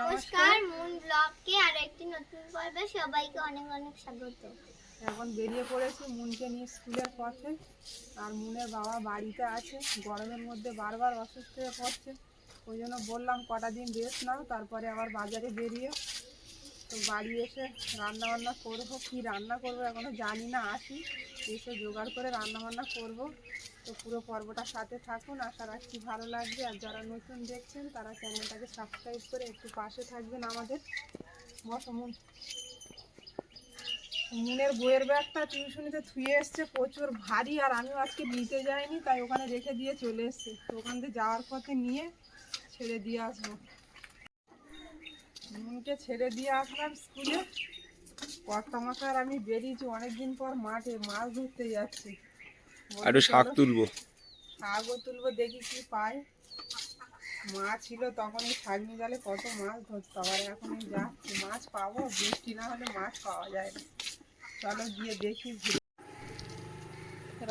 নমস্কার, মুন ব্লগকে আর একটি নতুন পর্বে সবাইকে অনেক অনেক স্বাগত। এখন বেরিয়ে পড়েছি মুনকে নিয়ে স্কুলের পথে, আর মুনের বাবা বাড়িতে আছে, গরমের মধ্যে বারবার অসুস্থ হয়ে পড়ছে, ওই জন্য বললাম কটা দিন রেস্ট নাও, তারপরে আবার বাজারে বেরিয়ে তো বাড়ি এসে রান্না বান্না করব, কী রান্না করব এখনও জানি না, আসি, এসে জোগাড় করে রান্না বান্না করব। তো পুরো পর্বটার সাথে থাকুন। আশা রাখছি ভালো লাগবে। আর যারা নতুন দেখছেন, তারা চ্যানেলটাকে সাবস্ক্রাইব করে একটু পাশে থাকবেন আমাদের। বসো, মুন। মুনের বইয়ের ব্যাগটা টিউশনিতে থুয়ে এসছে। প্রচুর ভারী, আর আমিও আজকে নিতে যাইনি, তাই ওখানে রেখে দিয়ে চলে এসছে। তো ওখান থেকে যাওয়ার পথে নিয়ে ছেড়ে দিয়ে আসব। মুনকে ছেড়ে দিয়ে আসলাম স্কুলে। কর্তামশার আমি বেরিয়েছি। অনেকদিন পর মাঠে মাছ ধরতে যাচ্ছি। একটু শাক তুলবো। শাকও তুলবো দেখি কি পাই। মাছ ছিল তখন এই ছাগনি জালে কত মাছ ধরতো আবার এখন এই যাচ্ছি। মাছ পাবো বৃষ্টি না হলে মাছ পাওয়া যায় না। চলো গিয়ে দেখি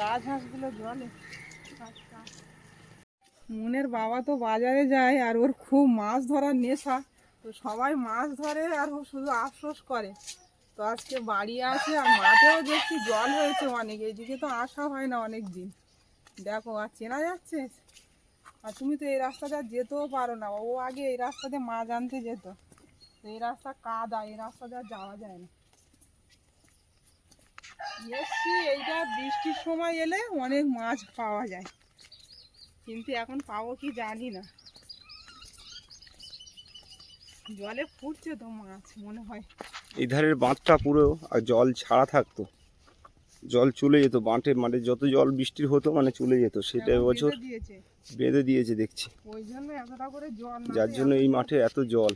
রাজহাঁসগুলো জলে। আচ্ছা। মুনের বাবা তো বাজারে যায় আর ওর খুব মাছ ধরার নেশা। তো সবাই মাছ ধরে আর ও শুধু আফসোস করে। তো আজকে বাড়ি আছে আর মাঠেও দেখছি জল হয়েছে অনেক এইদিকে তো আসা হয় না অনেক দিন দেখো, আর চেনা যাচ্ছে? আর তুমি তো এই রাস্তাটা যেতেও পারো না। ও আগে এই রাস্তাতে মাছ আনতে যেত। এই রাস্তা কাদা, এই রাস্তাতে আর যাওয়া যায় না। এসছি, এইটা বৃষ্টির সময় এলে অনেক মাছ পাওয়া যায়। কিন্তু এখন পাবো কি জানি না। জলে ফুটছে তো মাছ মনে হয়। এই ধারের বাঁধটা পুরো আর জল ছাড়া থাকতো। জল চলে যেত বাঁটে মানে যত জল বৃষ্টির হতো মানে চলে যেত সেটা এবছর বেঁধে দিয়েছে? দেখছি। ওই জন্য এতটা করে জল যার জন্য এই মাঠে এত জল।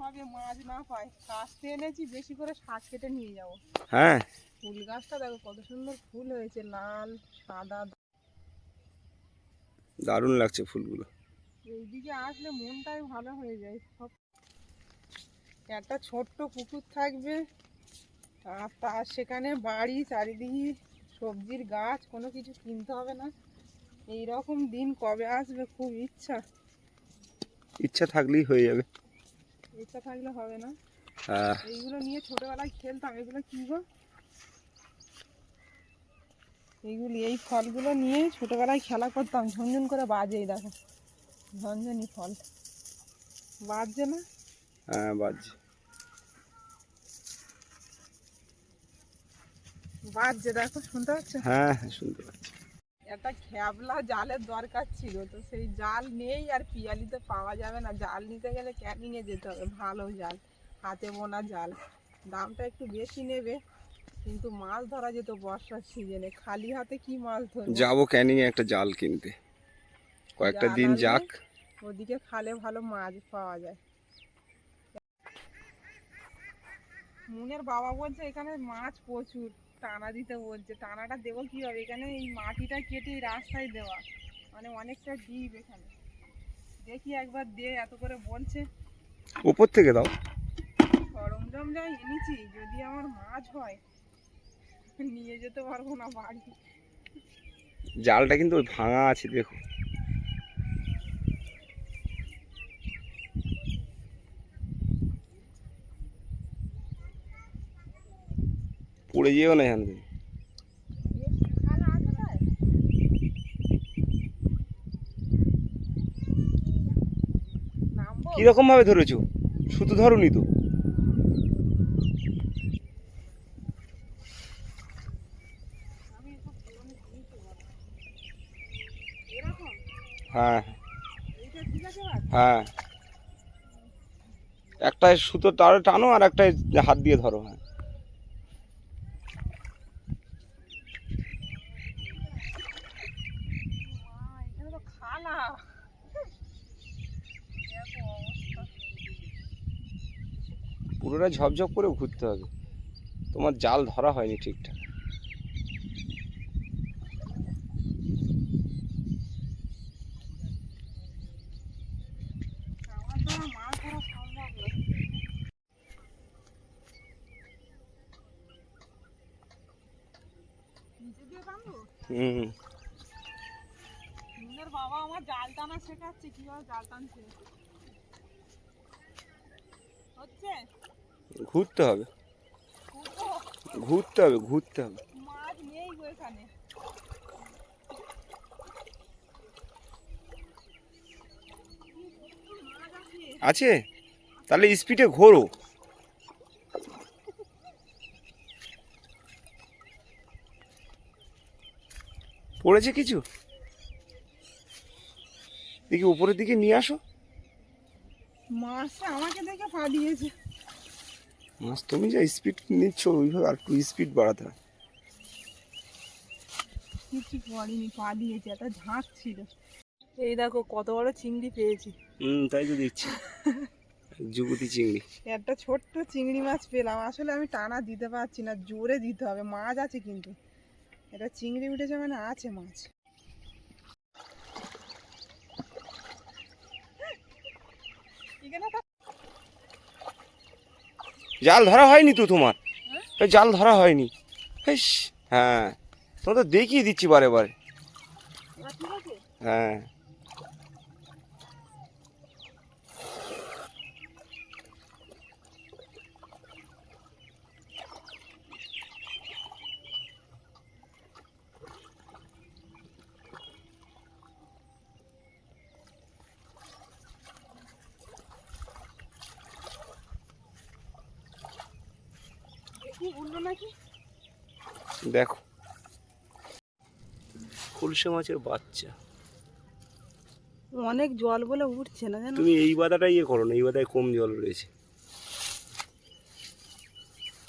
হবে মাছ না পাই কাস্তে এনেছি বেশি করে শাক কেটে নিয়ে যাব। হ্যাঁ। ফুল গাছটা দেখো কত সুন্দর ফুল হয়েছে লাল সাদা। দারুণ লাগছে ফুলগুলো। এইদিকে আসলে মনটাই ভালো হয়ে যায় সব। একটা ছোট্ট পুকুর থাকবে আর তার সেখানে বাড়ি চারিদিকে সবজির গাছ কোনো কিছু কিনতে হবে না। এই রকম দিন কবে আসবে খুব ইচ্ছা। ইচ্ছা থাকলেই হয়ে যাবে। ইচ্ছা থাকলে হবে না। এইগুলো নিয়ে ছোটবেলায় খেলতাম এগুলো কি গো? এইগুলি এই ফলগুলো নিয়ে ছোটবেলায় খেলা করতাম ঝনঝন করে বাজে দেখো। ঝনঝনি ফল। বাজছে না? হ্যাঁ বাজছে। বাজছে দেখো শুনতে পাচ্ছ? হ্যাঁ হ্যাঁ শুনতে পাচ্ছি। একটা খেবলা জালের দরকার ছিল তো সেই জাল নেই আর পিয়ালিতে পাওয়া যাবে না। জাল নিতে গেলে ক্যানিংয়ে যেতে হবে ভালো জাল হাতে বোনা জাল। দামটা একটু বেশি নেবে কিন্তু মাছ ধরা যেত বর্ষার সিজনে। খালি হাতে কি মাছ ধরবো? যাব ক্যানিং এ একটা জাল কিনতে। কয়েকটা দিন যাক। ওদিকে খালে ভালো মাছ পাওয়া যায়। মুনের বাবা বলছে এখানে মাছ প্রচুর। টানা দিতে বলছে। টানাটা দেবো কীভাবে? এখানে এই মাটিটা কেটে এই রাস্তায় দেওয়া। মানে অনেকটা ডিপ এখানে। দেখি একবার দে এত করে বলছে। উপর থেকে দাও। সরঞ্জাম যা এনেছি যদি আমার মাছ হয় নিয়ে যেতে পারব না বাড়ি। জালটা কিন্তু ওই ভাঙা আছে দেখো। পড়ে যেও না এখান থেকে। কীরকম ভাবে ধরেছো? সুতো ধরুনি তো। হ্যাঁ? হ্যাঁ। একটা সুতো তারে টানো আর একটা হাত দিয়ে ধরো হ্যাঁ মা, এখানে তো খালা দেখো অবস্থা। পুরোটা ঝপঝপ করে ঘুরতে হবে। তোমার জাল ধরা হয়নি ঠিকঠাক। হুম। বাবা আমার জাল টানা শেখাচ্ছে, কীভাবে জাল হচ্ছে? ঘুরতে হবে। ঘুরতে হবে ঘুরতে হবে। আছে? তাহলে স্পিডে ঘোরো। পড়েছে কিছু? দেখি উপরের দিকে নিয়ে আসো। মাছটা আমাকে দেখে পা দিয়েছে মাছ তুমি যা স্পিড নিচ্ছ ওইভাবে আর একটু স্পিড বাড়াতে হয়। কিছু পড়েনি পা দিয়েছে একটা ঝাঁক ছিল। এই দেখো কত বড় চিংড়ি পেয়েছি। হুম তাই তো দেখছি। যুবতী চিংড়ি। একটা ছোট্ট চিংড়ি মাছ পেলাম আসলে আমি টানা দিতে পারছি না জোরে দিতে হবে মাছ আছে কিন্তু। এটা চিংড়ি উঠেছে মানে আছে মাছ। এখানে জাল ধরা হয়নি তো তোমার? জাল ধরা হয়নি। হেস হ্যাঁ। তোমার তো দেখিয়ে দিচ্ছি বারে বারে। হ্যাঁ। দেখি উঠল নাকি? দেখো। খুলসে মাছের বাচ্চা। অনেক জল বলে উঠছে না জানো? তুমি এই বাদাটা ইয়ে করো না এই বাদায় কম জল রয়েছে।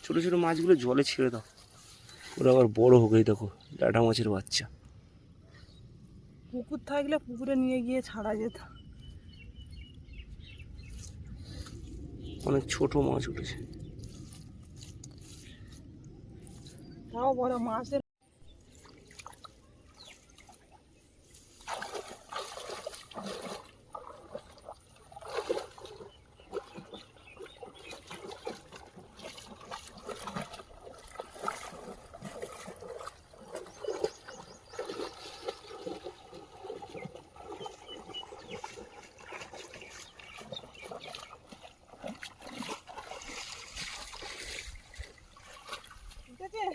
ছোট ছোট মাছগুলো জলে ছেড়ে দাও। ওরা আবার বড় হোক এই দেখো ডাটা মাছের বাচ্চা। পুকুর থাকলে পুকুরে নিয়ে গিয়ে ছাড়া যেত। অনেক ছোট মাছ উঠেছে। তাও বড় মাছের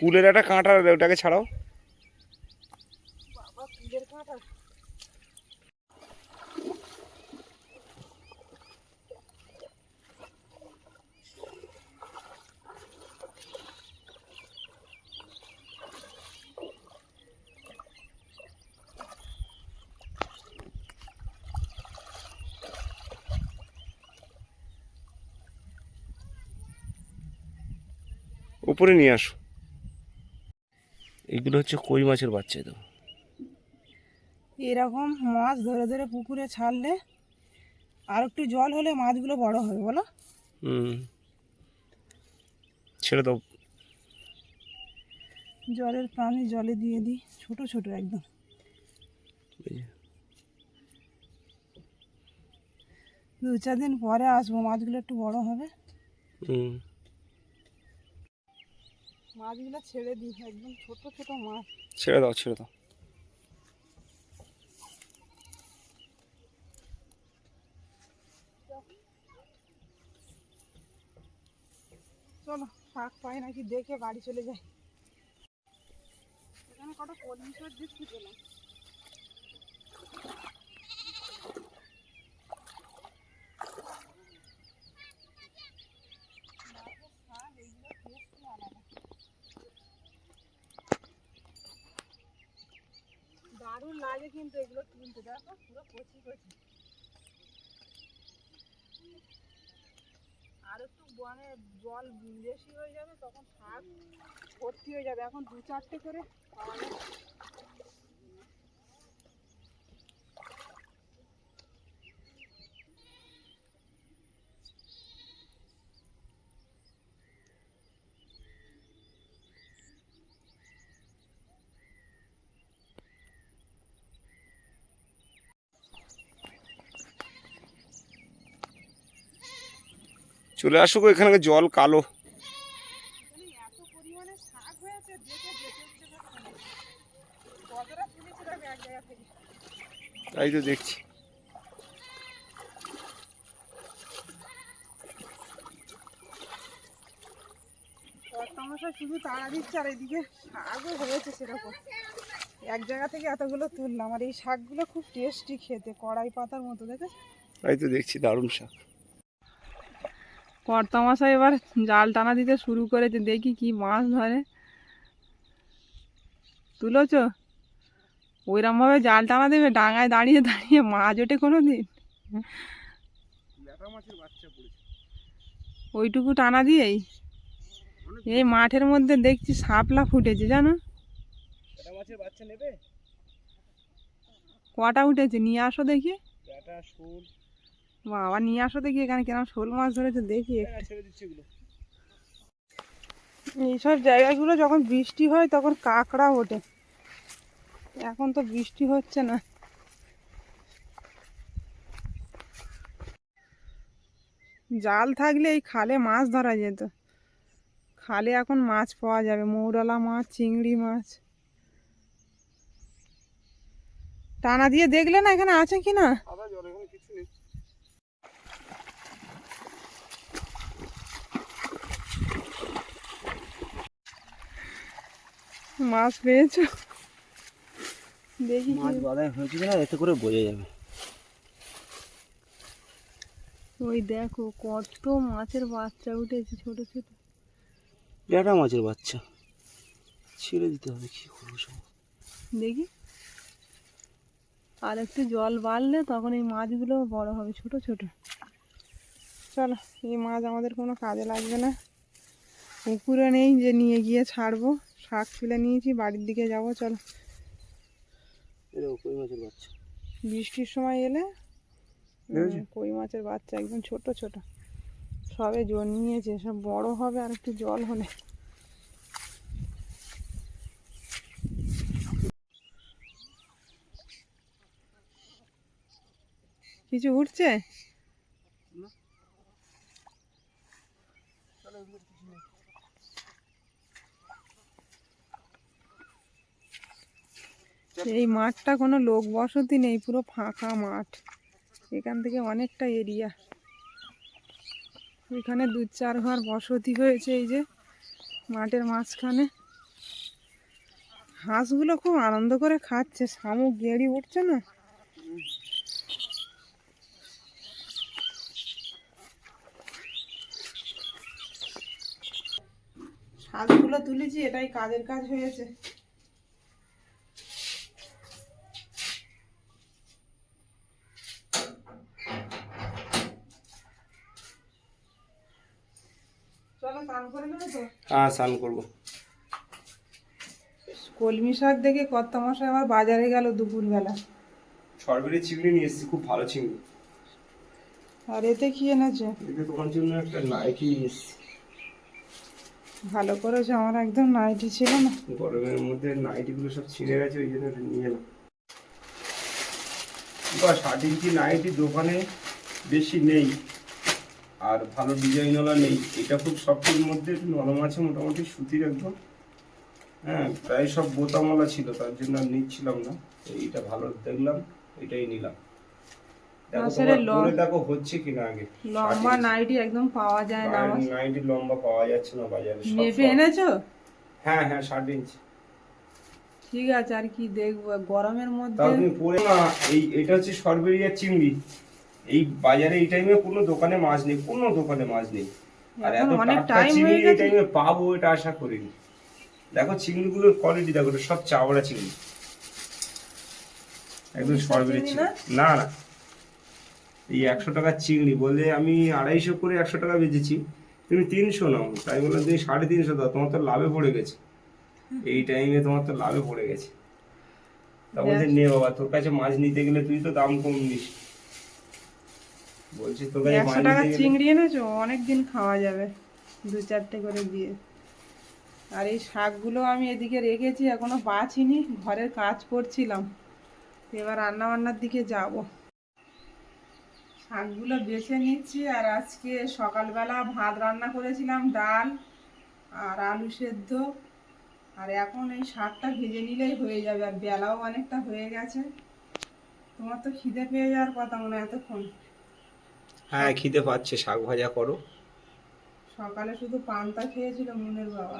কুলের একটা কাঁটা ওটাকে ছাড়াও। উপরে নিয়ে আসো। এগুলো হচ্ছে কই মাছের বাচ্চা তো? এরকম মাছ ধরে ধরে পুকুরে ছাড়লে আর একটু জল হলে মাছগুলো বড় হবে বলো? হুম। ছেড়ে দাও। জলের প্রাণী জলে দিয়ে দিই ছোট ছোট একদম। দু চার দিন পরে আসব মাছগুলো একটু বড় হবে। হুম। মাছগুলো ছেড়ে দিই একদম ছোট ছোট মাছ। ছেড়ে দাও ছেড়ে দাও। চলো শাক পাই নাকি দেখে বাড়ি চলে যায় এখানে কটা পলিশ দিচ্ছি পেলাম। দারুণ লাগে কিন্তু এগুলো তুলতে দেখো পুরো কচি কচি। আর একটু বনে জল বেশি হয়ে যাবে, তখন শাক ভর্তি হয়ে যাবে। এখন দু চারটে করে পাওয়া যায় চলে আসো গো, এখানে জল কালো এখানে এত পরিমাণে শাক হয়েছে দেখে যেতে ইচ্ছে করছে না। কতটা আসুক এখানে জল কালো। তাই তো দেখছি। শুধু তাড়া দিচ্ছে আর এদিকে শাকও হয়েছে সেরকম। এক জায়গা থেকে এতগুলো তুললাম আর এই শাকগুলো খুব টেস্টি খেতে কড়াই পাতার মতো দেখে তাই তো দেখছি দারুণ শাক। কর্তামশা এবার জাল টানা দিতে শুরু করেছে, দেখি কি মাছ ধরে। তুলোছ? ওইরমভাবে জাল টানা দেবে, ডাঙায় দাঁড়িয়ে দাঁড়িয়ে মাছ ওঠে কোনো দিন ওইটুকু টানা দিয়েই? এই মাঠের মধ্যে দেখছি শাপলা ফুটেছে, জানো? কটা উঠেছে, নিয়ে আসো দেখি। বাবা নিয়ে আসো দেখি এখানে কেন শোল মাছ ধরেছে দেখি। হ্যাঁ, এইসব জায়গাগুলো যখন বৃষ্টি হয় তখন কাঁকড়া ওঠে। এখন তো বৃষ্টি হচ্ছে না। জাল থাকলে এই খালে মাছ ধরা যেত। খালে এখন মাছ পাওয়া যাবে মৌরলা মাছ চিংড়ি মাছ। টানা দিয়ে দেখলে না এখানে আছে কি না সাদা জল এখানে কিছু নেই মাছ পেয়েছ? দেখি মাছ বাদায় হয়েছে কিনা এতে করে বোঝা যাবে। ওই দেখো কত মাছের বাচ্চা উঠেছে ছোট ছোট। ল্যাটা মাছের বাচ্চা। ছেড়ে দিতে হবে কি করব সব? দেখি। আর একটু জল বাড়লে তখন এই মাছগুলো বড় হবে ছোট ছোট। চলো এই মাছ আমাদের কোনো কাজে লাগবে না। পুকুরে নেই যে নিয়ে গিয়ে ছাড়বো। শাক তুলে নিয়েছি বাড়ির দিকে যাব চলো। কই মাছের বাচ্চা? বৃষ্টির সময় এলে কই মাছের বাচ্চা একদম ছোট ছোট। সবে জন্মিয়েছে সব বড় হবে আর একটু জল হলে। কিছু উঠছে? এই মাঠটা কোনো লোক বসতি নেই পুরো ফাঁকা মাঠ। এখান থেকে অনেকটা এরিয়া। এখানে দু চার ঘর বসতি হয়েছে এই যে মাঠের মাঝখানে। হাঁসগুলো খুব আনন্দ করে খাচ্ছে শামুক গেড়ি উঠছে না? শাকগুলো তুলেছি এটাই কাজের কাজ হয়েছে চলো স্নান করে নেবে তো হ্যাঁ স্নান করব। কলমি শাক দেখে কর্তা মশাই আবার বাজারে গেল দুপুরবেলা। সরবেরি চিংড়ি নিয়ে এসেছি খুব ভালো চিংড়ি। আর এতে কি এনেছে? এতে তোমার জন্য একটা নাইটি ভালো করেছে আমার একদম নাইটি ছিল না। গরমের মধ্যে নাইটিগুলো সব ছিঁড়ে গেছে ওই জন্য এটা নিয়ে এলাম। বা ষাট ইঞ্চি নাইটি দোকানে বেশি নেই? আর ভালো ডিজাইনওয়ালা নেই। এটা খুব সফটের মধ্যে নরম আছে মোটামুটি সুতির একদম। হ্যাঁ প্রায় সব বোতামওয়ালা ছিল তার জন্য আর নিচ্ছিলাম না। এইটা ভালো দেখলাম এটাই নিলাম। দেখো হচ্ছে কিনা আগে। লম্বা নাইটি একদম পাওয়া যায় না। নাইটি লম্বা পাওয়া যাচ্ছে না বাজারে সব মেপে এনেছো? হ্যাঁ হ্যাঁ ষাট ইঞ্চি ঠিক আছে আর কি দেখব গরমের মধ্যে পরে না এই এটা হচ্ছে সরবেরিয়া চিংড়ি। এই বাজারে এই টাইমে কোনো দোকানে মাছ নেই কোনো দোকানে মাছ নেই। আর এত টাটকা টাইম চিংড়ি এই টাইমে পাবো এটা আশা করিনি। দেখো চিংড়িগুলোর কোয়ালিটি দেখো সব চাওড়া চিংড়ি। একদম সরবেরি চিংড়ি চিংড়ি। না? না এই একশো টাকার চিংড়ি বলে আমি আড়াইশো করে একশো টাকা বেচেছি। তুমি তিনশো নাও তাই বললাম তুমি সাড়ে তিনশো দাও তোমার তো লাভে পড়ে গেছে। এই টাইমে তোমার তো লাভে পড়ে গেছে। তা বলছে নে বাবা তোর কাছে মাছ নিতে গেলে তুই তো দাম কম নিস। বলছি একশো গেলে চিংড়ি এনেছো? অনেক দিন খাওয়া যাবে দু চারটে করে দিয়ে। আর এই শাকগুলো আমি এদিকে রেখেছি এখনও বাছিনি ঘরের কাজ করছিলাম। এবার রান্না বান্নার দিকে যাব। শাকগুলো বেছে নিচ্ছি আর আজকে সকালবেলা ভাত রান্না করেছিলাম ডাল আর আলু সেদ্ধ। আর এখন এই শাকটা ভেজে নিলেই হয়ে যাবে আর বেলাও অনেকটা হয়ে গেছে। তোমার তো খিদে পেয়ে যাওয়ার কথা মনে হয় এতক্ষণ। হ্যাঁ খিদে পাচ্ছে, শাক ভাজা করো। সকালে শুধু পান্তা খেয়েছিল মুনের বাবা।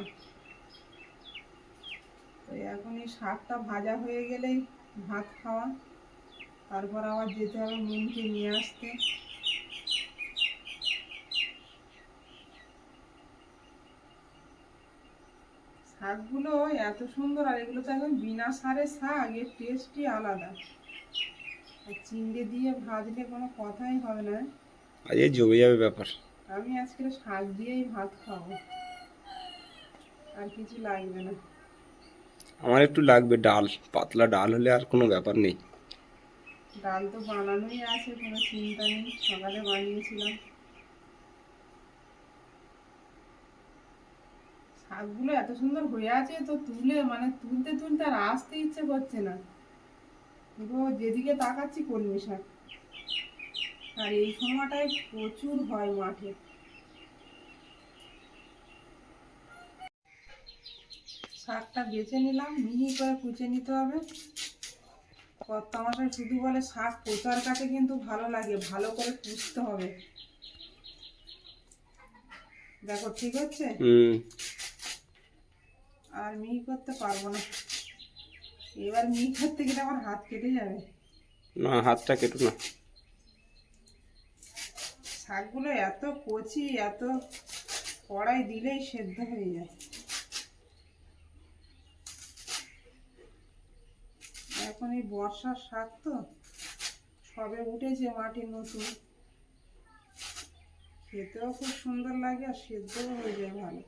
তো এখন এই শাকটা ভাজা হয়ে গেলেই ভাত খাওয়া। তারপর আবার যেতে হবে মুনকে নিয়ে আসতে। শাকগুলো এত সুন্দর, আর এগুলো তো একদম বিনা সারের শাক, এর টেস্টই আলাদা। আর চিংড়ি দিয়ে ভাজলে কোনো কথাই হবে না। আজকে জমে যাবে ব্যাপার। আমি আজকে শাক দিয়েই ভাত খাব। আর কিছু লাগবে না। আমার একটু লাগবে ডাল পাতলা ডাল হলে আর কোনো ব্যাপার নেই। ডাল তো বানানোই আছে কোনো চিন্তা নেই সকালে বানিয়েছিলাম। শাকগুলো এত সুন্দর হয়ে আছে তো তুলে মানে তুলতে তুলতে আর আসতে ইচ্ছে করছে না। যেদিকে তাকাচ্ছি কলমি শাক। আর এই সময়টায় প্রচুর হয় মাঠে। শাকটা বেছে নিলাম মিহি করে কুচে নিতে হবে। মশাই শুধু বলে শাক কোচার কাছে কিন্তু ভালো লাগে ভালো করে কুচতে হবে। দেখো ঠিক হচ্ছে? হুম। আর মিহি করতে পারব না। এবার মিহি করতে গেলে আমার হাত কেটে যাবে। না হাতটা কেটো না। শাকগুলো এত কচি, এত কড়াই দিলেই সেদ্ধ হয়ে যায়। এখন এই বর্ষার শাক তো সবে উঠেছে মাটি নতুন। খেতেও খুব সুন্দর লাগে আর সেদ্ধও হয়ে যায় ভালো।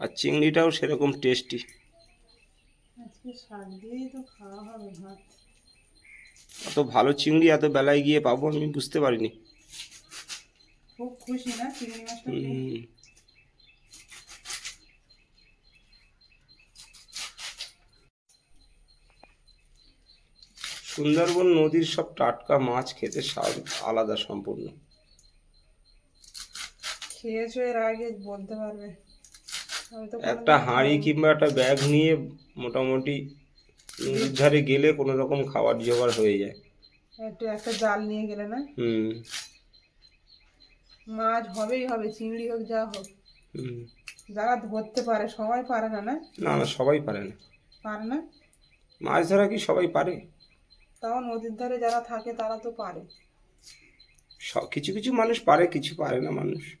আর চিংড়িটাও সেরকম টেস্টি আজকে শাক দিয়েই তো খাওয়া হবে ভাত অত ভালো চিংড়ি এত বেলায় গিয়ে পাবো আমি বুঝতে পারিনি। খুব খুশি না চিংড়ি মাছটা সুন্দরবন নদীর সব টাটকা মাছ খেতে স্বাদ আলাদা সম্পূর্ণ। খেয়েছো এর আগে বলতে পারবে। একটা হাঁড়ি কিংবা একটা ব্যাগ নিয়ে মোটামুটি নদীর ধারে গেলে কোনো রকম খাবার জোগাড় হয়ে যায়। একটু একটা জাল নিয়ে গেলে না? হুম। মাছ হবেই হবে চিংড়ি হোক যা হোক। হুম। যারা ধরতে পারে সবাই পারে না না? না না সবাই পারে না। পারে না? মাছ ধরা কি সবাই পারে? তাও নদীর ধারে যারা থাকে তারা তো পারে। সব কিছু কিছু মানুষ পারে কিছু পারে না মানুষ।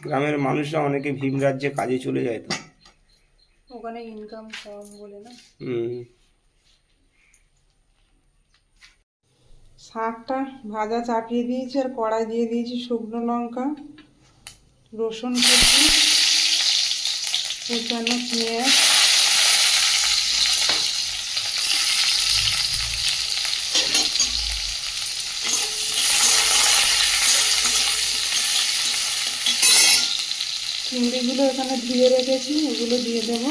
গ্রামের মানুষরা অনেকে ভীম রাজ্যে কাজে চলে যায় তো। ওখানে ইনকাম কম বলে না? হুম। শাকটা ভাজা চাপিয়ে দিয়েছি আর কড়াই দিয়ে দিয়েছি শুকনো লঙ্কা রসুন কুচি কুচানো পেঁয়াজ চিংড়িগুলো এখানে ধুয়ে রেখেছি ওগুলো দিয়ে দেবো।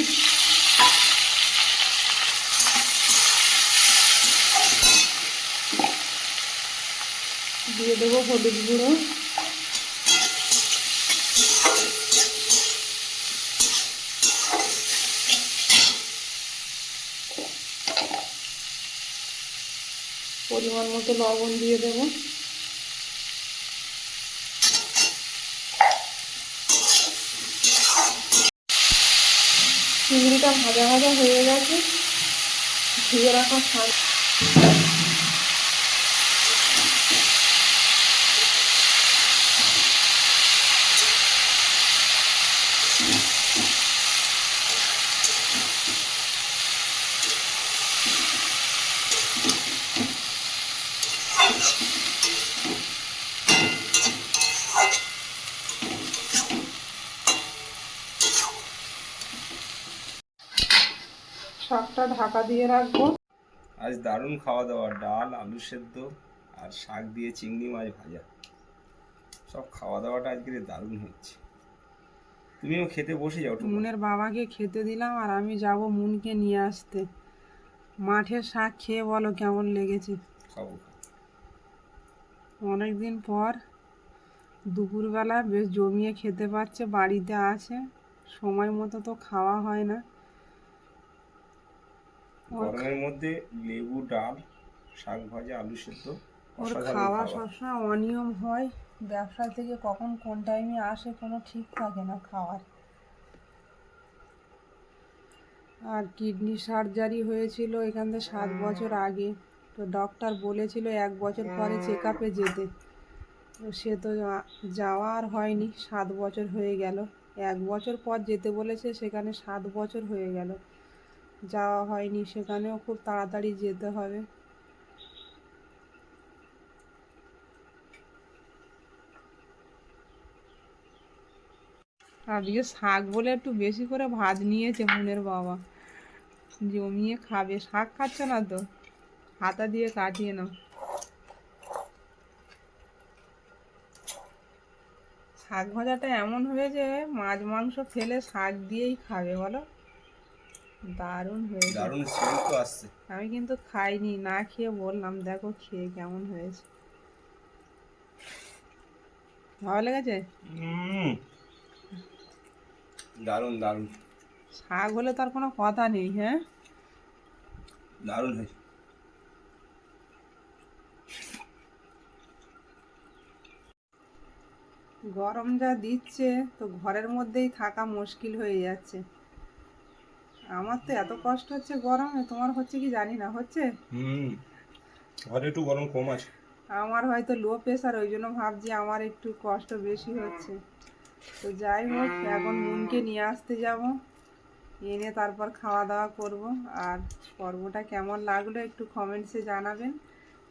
দিয়ে দেবো হলুদ গুঁড়ো। পরিমাণ মতো লবণ দিয়ে দেবো। ভাজা ভাজা হয়ে গেছে। ধুয়ে রাখা শাক শাকটা ঢাকা দিয়ে রাখব। আজ দারুণ খাওয়া দাওয়া ডাল আলু সেদ্ধ আর শাক দিয়ে চিংড়ি মাছ ভাজা। সব খাওয়া দাওয়াটা আজকে দারুণ হচ্ছে। তুমিও খেতে বসে যাও। মুনের বাবাকে খেতে দিলাম আর আমি যাব মুনকে নিয়ে আসতে। মাঠের শাক খেয়ে বলো কেমন লেগেছে? খাব অনেক দিন পর দুপুরবেলা বেশ জমিয়ে খেতে পাচ্ছে বাড়িতে আছে। সময় মতো তো খাওয়া হয় না। গরমের মধ্যে লেবু ডাল শাক ভাজা আলু সেদ্ধ ওর খাওয়া। সবসময় অনিয়ম হয়। ব্যবসা থেকে কখন কোন টাইমে আসে কোনো ঠিক থাকে না খাওয়ার। আর কিডনি সার্জারি হয়েছিল এখান থেকে সাত বছর আগে। তো ডক্টর বলেছিল এক বছর পরে চেক আপে যেতে। তো সে তো যাওয়া আর হয়নি সাত বছর হয়ে গেল। এক বছর পর যেতে বলেছে সেখানে সাত বছর হয়ে গেল। যাওয়া হয়নি, সেখানেও খুব তাড়াতাড়ি যেতে হবে। আজকে শাক বলে একটু বেশি করে ভাত নিয়েছে মুনের বাবা। জমিয়ে খাবে, শাক খাচ্ছে না তো। হাতা দিয়ে কাটিয়ে নাও। শাক ভাজাটা এমন হয়েছে, মাছ মাংস ফেলে শাক দিয়েই খাবে, বলো। দারুণ হয়েছে। দারুণ সেন্ট তো আসছে। আমি কিন্তু খাইনি না খেয়ে বললাম দেখো খেয়ে কেমন হয়েছে। ভালো লেগেছে? দারুণ দারুণ। শাক হলে তার কোনো কথা নেই হ্যাঁ? দারুণ হয়েছে। গরম যা দিচ্ছে তো ঘরের মধ্যেই থাকা মুশকিল হয়ে যাচ্ছে। আমার তো এত কষ্ট হচ্ছে গরমে তোমার হচ্ছে কি জানি না হচ্ছে? হুম ঘরে একটু গরম কম আছে। আমার হয়তো লো প্রেশার ওই জন্য ভাবছি আমার একটু কষ্ট বেশি হচ্ছে। তো যাই হোক এখন মুনকে নিয়ে আসতে যাব। এনে তারপর খাওয়া দাওয়া করব। আর পর্বটা কেমন লাগল একটু কমেন্টসে জানাবেন।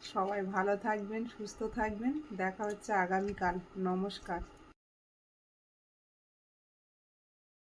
সবাই ভালো থাকবেন সুস্থ থাকবেন। দেখা হচ্ছে আগামীকাল। নমস্কার।